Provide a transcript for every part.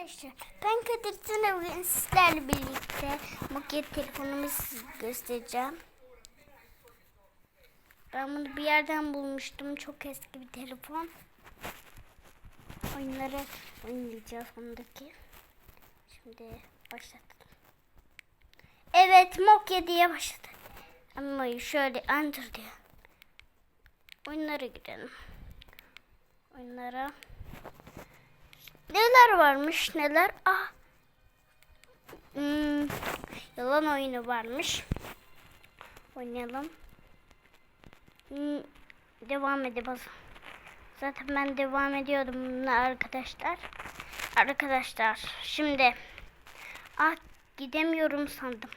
Arkadaşlar ben Kadir bugün sizlerle birlikte maket telefonumu size göstereceğim. Ben bunu bir yerden bulmuştum. Çok eski bir telefon. Oyunları oynayacağız ondaki. Şimdi başlatalım. Evet Nokia diye başladı. Ama şöyle enter diye. Oyunlara girelim. Oyunlara. Neler varmış neler? Ah. Hmm, yalan oyunu varmış. Oynayalım. Hmm, devam edelim. Zaten ben devam ediyordum arkadaşlar. Arkadaşlar şimdi ah gidemiyorum sandım.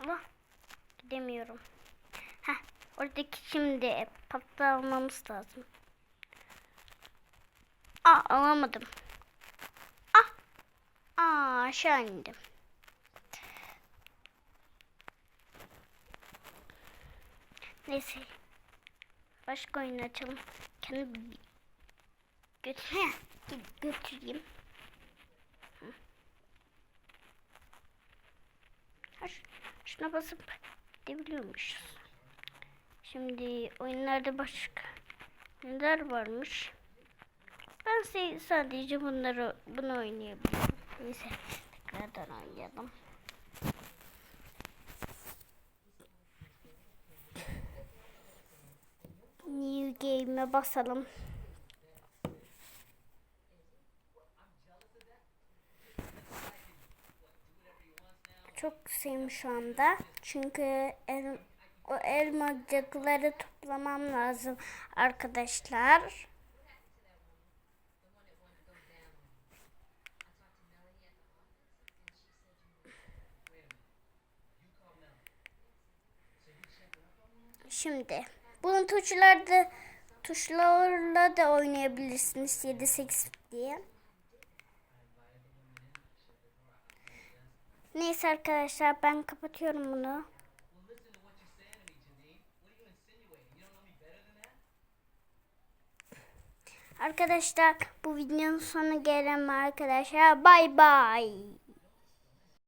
Allah gidemiyorum. Heh, oradaki şimdi patla almamız lazım. Aa alamadım. Ah. Aa aşağı indim. Neyse. Başka oyun açalım. Kendimi götür götüreyim. Ha, şu- şuna basıp gidebiliyormuşuz. Şimdi oyunlarda başka neler varmış? Ben sadece bunları bunu oynayabilirim. Neyse tekrardan oynayalım. New game'e basalım. Çok kısayım şu anda. Çünkü el, o elmacıkları toplamam lazım arkadaşlar. Şimdi bunun tuşlarda tuşlarla da oynayabilirsiniz 7-8 diye. Neyse arkadaşlar ben kapatıyorum bunu. Arkadaşlar bu videonun sonu gelelim arkadaşlar. Bay bay.